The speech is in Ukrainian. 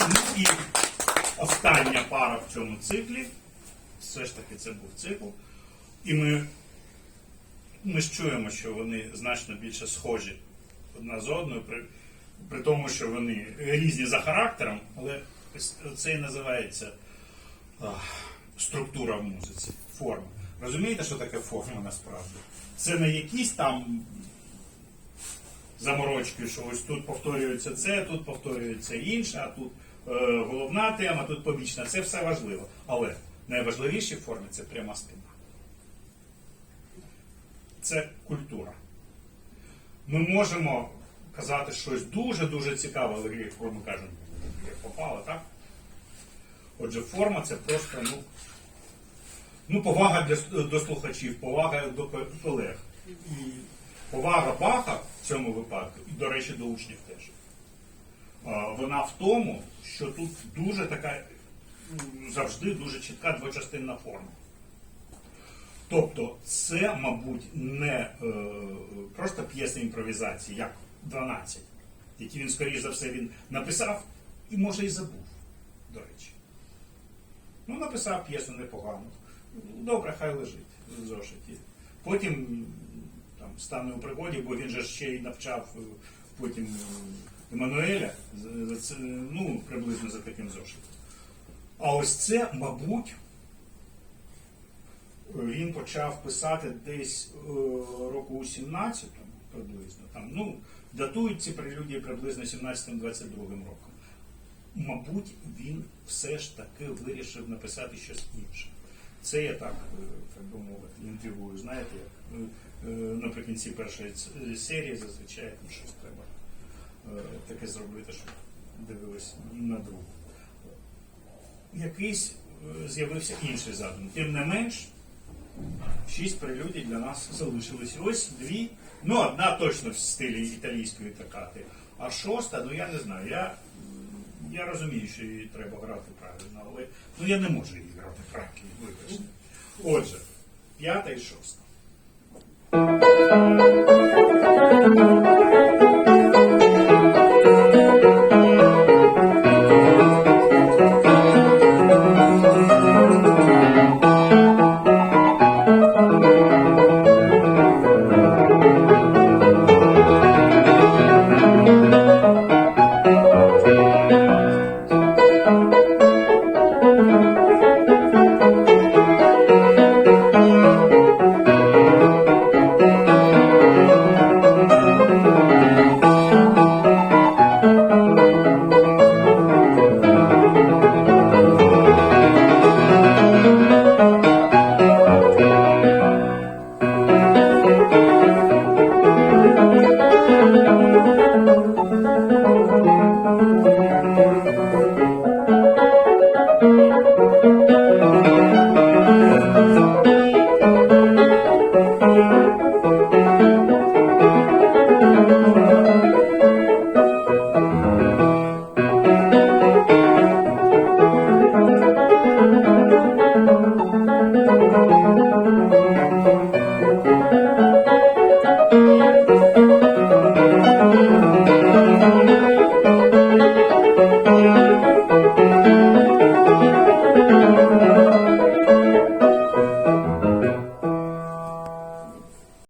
Ну і остання пара в цьому циклі. Все ж таки це був цикл. І ми, ми ж чуємо, що вони значно більше схожі одна з одною, при, при тому, що вони різні за характером, але це і називається а, структура в музиці, форма. Розумієте, що таке форма насправді? Це не якісь там заморочки, що ось тут повторюється це, тут повторюється інше, а тут головна тема, тут побічна. Це все важливо. Але найважливіші в формі це пряма спина. Це культура. Ми можемо казати щось дуже-дуже цікаве, але як ми кажемо, як попало, так? Отже, форма це просто ну, ну, повага для, до слухачів, повага до колег. І повага Баха в цьому випадку, і, до речі, до учнів теж. Вона в тому, що тут дуже така завжди дуже чітка двочастинна форма. Тобто це, мабуть, не е, просто п'єсна імпровізації, як 12, які він, скоріш за все, він написав і може і забув, до речі. Ну, написав п'єсу непогано. Добре, хай лежить в зошиті. Потім там, стане у пригоді, бо він же ще й навчав е, потім Еммануеля, ну, приблизно за таким зошитом. А ось це, мабуть, він почав писати десь е, року у 17-му приблизно. Там, ну, датують ці прелюдії приблизно 17-22 роком. Мабуть, він все ж таки вирішив написати щось інше. Це я так, е, так би мовити, інтригую. Знаєте, як е, наприкінці першої серії зазвичай там щось треба таке зробити, щоб дивились на другу. Якийсь е, з'явився інший задум. Тим не менш, шість прелюдій для нас залишились. Ось дві. Ну, одна точно в стилі італійської токати, а шоста, ну я не знаю. Я, я розумію, що її треба грати правильно, але ну, я не можу її грати правильно, вибачте. Отже, п'ята і шоста.